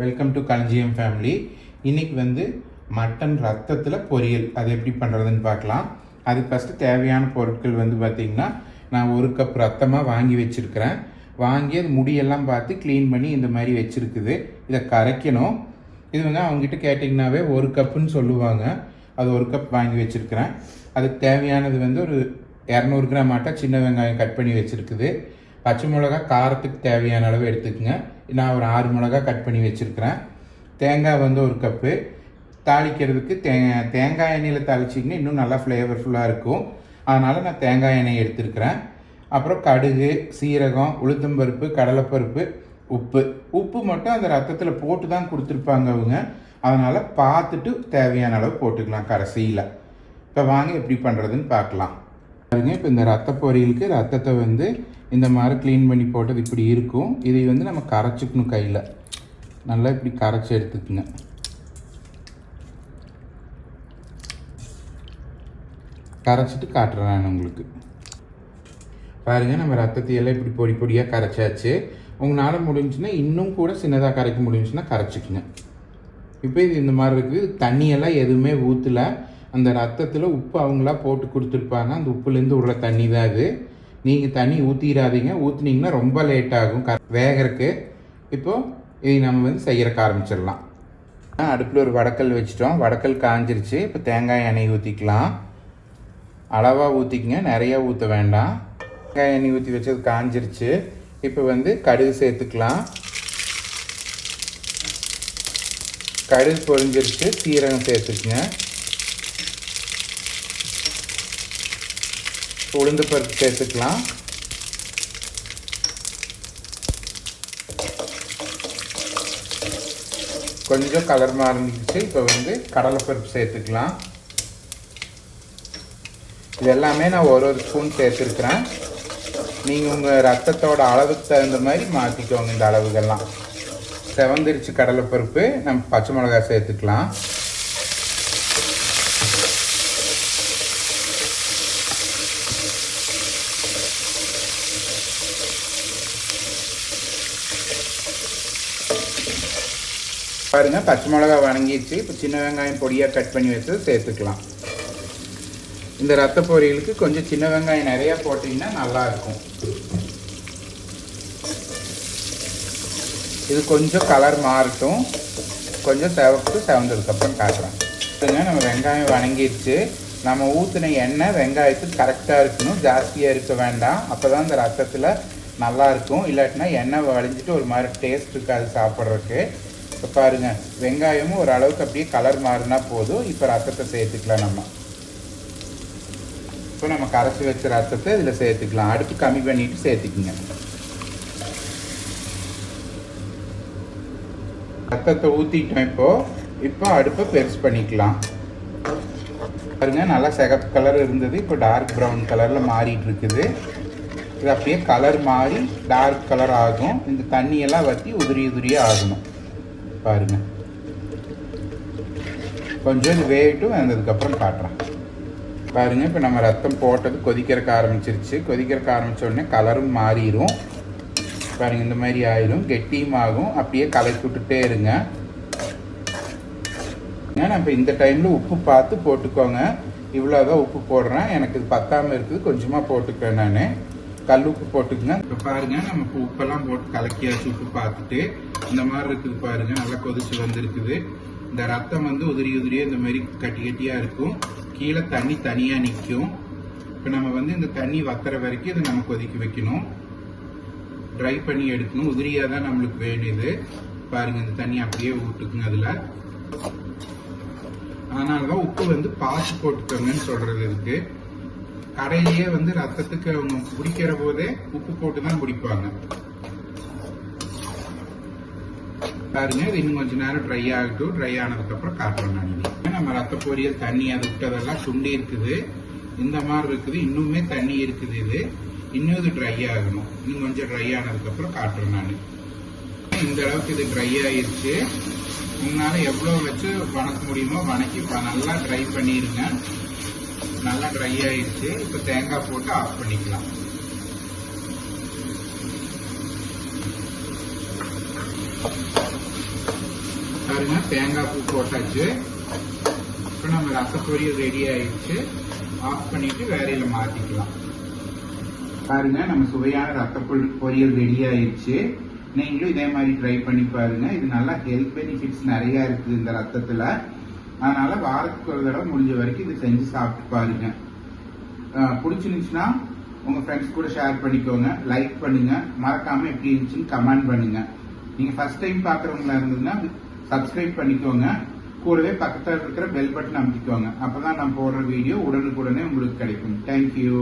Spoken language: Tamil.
வெல்கம் டு களஞ்சியம் ஃபேமிலி இன்றைக்கி வந்து மட்டன் ரத்தத்தில் பொரியல். அது எப்படி பண்ணுறதுன்னு பார்க்கலாம். அது ஃபஸ்ட்டு தேவையான பொருட்கள் வந்து பார்த்திங்கன்னா நான் ஒரு கப் ரத்தமாக வாங்கி வச்சுருக்கிறேன். வாங்கி அது முடியெல்லாம் பார்த்து க்ளீன் பண்ணி இந்த மாதிரி வச்சுருக்குது. இதை கரைக்கணும். இது வந்து அவங்ககிட்ட கேட்டிங்கனாவே ஒரு கப்புன்னு சொல்லுவாங்க. அது ஒரு கப் வாங்கி வச்சுருக்கிறேன். அதுக்கு தேவையானது வந்து ஒரு இரநூறு கிராம் ஆட்டா சின்ன வெங்காயம் கட் பண்ணி வச்சுருக்குது. பச்சை மிளகா காரத்துக்கு தேவையான அளவு எடுத்துக்கோங்க. நான் ஒரு ஆறு மிளகா கட் பண்ணி வச்சுருக்கிறேன். தேங்காய் வந்து ஒரு கப்பு தாளிக்கிறதுக்கு தே தேங்காய் எண்ணெயில் தாளிச்சிங்கன்னா இன்னும் நல்லா ஃப்ளேவர்ஃபுல்லாக இருக்கும். அதனால் நான் தேங்காய் எண்ணெய் எடுத்துருக்கிறேன். அப்புறம் கடுகு சீரகம் உளுத்தம்பருப்பு கடலைப்பருப்பு உப்பு. உப்பு மட்டும் அந்த ரத்தத்தில் போட்டு தான் கொடுத்துருப்பாங்க அவங்க. அதனால் பார்த்துட்டு தேவையான அளவு போட்டுக்கலாம் கடைசியில். இப்போ வாங்க எப்படி பண்ணுறதுன்னு பார்க்கலாம். பாருங்க. இப்போ இந்த ரத்த ரத்தத்தை வந்து இந்த மாதிரி க்ளீன் பண்ணி போட்டது இப்படி இருக்கும். இதை வந்து நம்ம கரைச்சிக்கணும் கையில். நல்லா இப்படி கரைச்சி எடுத்துக்குங்க. கரைச்சிட்டு காட்டுறேன் நான் உங்களுக்கு. பாருங்க நம்ம ரத்தத்தையெல்லாம் இப்படி பொடி பொடியாக கரைச்சாச்சு. உங்களால் முடிஞ்சுன்னா இன்னும் கூட சின்னதாக கரைக்க முடிஞ்சுன்னா கரைச்சிக்கங்க. இப்போ இது இந்த மாதிரி இருக்குது. தண்ணியெல்லாம் எதுவுமே ஊற்றல அந்த ரத்தத்தில் உப்பு அவங்களா போட்டு கொடுத்துருப்பாங்க. அந்த உப்புலேருந்து உள்ள தண்ணி தான் அது. நீங்கள் தண்ணி ஊற்றிடாதீங்க ஊற்றுனீங்கன்னா ரொம்ப லேட் ஆகும். க வேகிறதுக்கு இப்போது இதை நம்ம வந்து செய்யறக்க ஆரம்பிச்சிடலாம். அடுப்பில் ஒரு வடக்கல் வச்சிட்டோம். வடக்கல் காஞ்சிருச்சு. இப்போ தேங்காய் எண்ணெய் ஊற்றிக்கலாம் அளவாக ஊற்றிக்கங்க நிறையா ஊற்ற வேண்டாம். தேங்காய் எண்ணெய் ஊற்றி வச்சது காஞ்சிருச்சு. இப்போ வந்து கடுகு சேர்த்துக்கலாம். கடுகு பொரிஞ்சிருச்சு. சீரகம் சேர்த்துக்குங்க. உளுந்து பருப்பு சேர்த்துக்கலாம். கொஞ்சம் கலர் மாறிஞ்சிச்சு இப்போ வந்து கடலைப்பருப்பு சேர்த்துக்கலாம். இது எல்லாமே நான் ஒரு ஒரு ஸ்பூன் சேர்த்துருக்குறேன். நீங்கள் உங்கள் ரத்தத்தோட அளவுக்கு தகுந்த மாதிரி மாற்றிக்கோங்க இந்த அளவுகள்லாம். செவந்திரிச்சு கடலைப்பருப்பு. நம்ம பச்சை மிளகாய் சேர்த்துக்கலாம். பாருங்க பச்சை மிளகா வணங்கிடுச்சு. இப்போ சின்ன வெங்காயம் பொடியாக கட் பண்ணி வச்சது சேர்த்துக்கலாம். இந்த ரத்த பொரியலுக்கு கொஞ்சம் சின்ன வெங்காயம் நிறையா போட்டிங்கன்னா நல்லாயிருக்கும் இது கொஞ்சம் கலர் மாறட்டும். கொஞ்சம் செவப்பு செவந்ததுக்கப்புறம் காட்டுறேன். நம்ம வெங்காயம் வணங்கிடுச்சு. நம்ம ஊற்றின எண்ணெய் வெங்காயத்துக்கு கரெக்டாக இருக்கணும். ஜாஸ்தியாக இருக்க வேண்டாம். அப்போ தான் இந்த ரத்தத்தில் நல்லா இருக்கும். இல்லாட்டினா எண்ணெய் வழிஞ்சிட்டு ஒரு மாதிரி டேஸ்ட் இருக்காது சாப்பிட்றதுக்கு. இப்போ பாருங்கள் வெங்காயமும் ஒரு அளவுக்கு அப்படியே கலர் மாறினா போதும். இப்போ ரத்தத்தை சேர்த்துக்கலாம் நம்ம. இப்போ நம்ம கரைச்சி வச்ச ரத்தத்தை இதில் சேர்த்துக்கலாம். அடுப்பு கம்மி பண்ணிட்டு சேர்த்துக்குங்க. ரத்தத்தை ஊற்றிட்டோம் இப்போ. இப்போ அடுப்பை பெருசு பண்ணிக்கலாம். பாருங்க நல்லா சிகப்பு கலர் இருந்தது. இப்போ டார்க் ப்ரௌன் கலரில் மாறிட்டு இருக்குது. இது அப்படியே கலர் மாறி டார்க் கலர் ஆகும். இந்த தண்ணியெல்லாம் வற்றி உதிரி உதிரியாக ஆகணும். பாருங்க. கொஞ்சம் இது வேகட்டும் வந்ததுக்கப்புறம் காட்டுறேன். பாருங்க இப்போ நம்ம ரத்தம் போட்டது கொதிக்கிறக்க ஆரம்பிச்சிருச்சு. கொதிக்கிறக்க ஆரம்பிச்ச உடனே கலரும் மாறிடும் பாருங்க இந்த மாதிரி ஆயிடும் கெட்டியும் ஆகும். அப்படியே கலக்கி விட்டுட்டே இருங்க. நான் இப்போ இந்த டைமில் உப்பு பார்த்து போட்டுக்கோங்க. இவ்வளோதான் உப்பு போடுறேன். எனக்கு இது பத்தாமல் இருக்குது. கொஞ்சமாக போட்டுக்கிறேன் நான். கல் உப்பு போட்டுக்கங்க. இப்போ பாருங்க நம்ம இப்போ உப்பெல்லாம் போட்டு கலக்கியாச்சு உப்பு பார்த்துட்டு. இந்த மாதிரி இருக்குது பாருங்க நல்லா கொதிச்சு வந்திருக்குது. இந்த ரத்தம் வந்து உதிரி உதிரியே இந்த மாதிரி கட்டி கட்டியாக இருக்கும். கீழே தண்ணி தனியாக நிற்கும் இப்போ நம்ம வந்து இந்த தண்ணி வத்துற வரைக்கும் இதை நம்ம கொதிக்க வைக்கணும். ட்ரை பண்ணி எடுக்கணும். உதிரியாக தான் நம்மளுக்கு வேண்டியது. பாருங்க இந்த தண்ணி அப்படியே விட்டுக்குங்க அதில். அதனால தான் உப்பு வந்து பார்த்து போட்டுக்கோங்கன்னு சொல்றது இருக்கு கடையிலேயே வந்து ரத்தத்துக்கு அவங்க குடிக்கிற போதே உப்பு போட்டு தான் குடிப்பாங்க. பாருங்க இது இன்னும் கொஞ்ச நேரம் ட்ரை ஆகட்டும். ட்ரை ஆனதுக்கப்புறம் காட்டுறோம் நான் நம்ம ரத்த பொரியல் தண்ணி அது விட்டதெல்லாம் சுண்டி இருக்குது. இந்த மாதிரி இருக்குது. இன்னுமே தண்ணி இருக்குது இது. இன்னும் இது ட்ரை ஆகணும். இன்னும் கொஞ்சம் ட்ரை ஆனதுக்கப்புறம் காட்டுறேன் நான் இந்த அளவுக்கு இது ட்ரை ஆயிருச்சு. உங்களால எவ்வளோ வச்சு வணக்க முடியுமோ வணக்கி நல்லா ட்ரை பண்ணிடுங்க. நல்லா ட்ரை ஆயிடுச்சு. இப்போ தேங்காய் போட்டு ஆஃப் பண்ணிக்கலாம். பாருங்க தேங்காய் பூ போட்டாச்சு. இப்போ நம்ம ரசப்பொரியல் பொரியல் ரெடி ஆயிடுச்சு. ஆஃப் பண்ணிட்டு வேறையில மாத்திக்கலாம். பாருங்க நம்ம சுவையான ரத்த பொரியல் ரெடி ஆயிடுச்சு. நீங்களும் இதே மாதிரி ட்ரை பண்ணி பாருங்க. இது நல்லா ஹெல்த் பெனிஃபிட்ஸ் நிறைய இருக்குது இந்த ரத்தத்துல. அதனால வாரத்துக்கு ஒரு தடவை முடிஞ்ச வரைக்கும் இதை செஞ்சு சாப்பிட்டு பாருங்க. பிடிச்சிருந்துச்சுன்னா உங்க ஃப்ரெண்ட்ஸ் கூட ஷேர் பண்ணிக்கோங்க லைக் பண்ணுங்க. மறக்காம எப்படி இருந்துச்சுன்னு கமெண்ட் பண்ணுங்க. நீங்க ஃபர்ஸ்ட் டைம் பாக்குறவங்களா இருந்ததுன்னா சப்ஸ்கிரைப் பண்ணிக்கோங்க. கூடவே பக்கத்தில் இருக்கிற பெல் பட்டன் அமைச்சிக்கோங்க அப்பதான் நான் போடுற வீடியோ உடனுக்குடனே உங்களுக்கு கிடைக்கும். தேங்க்யூ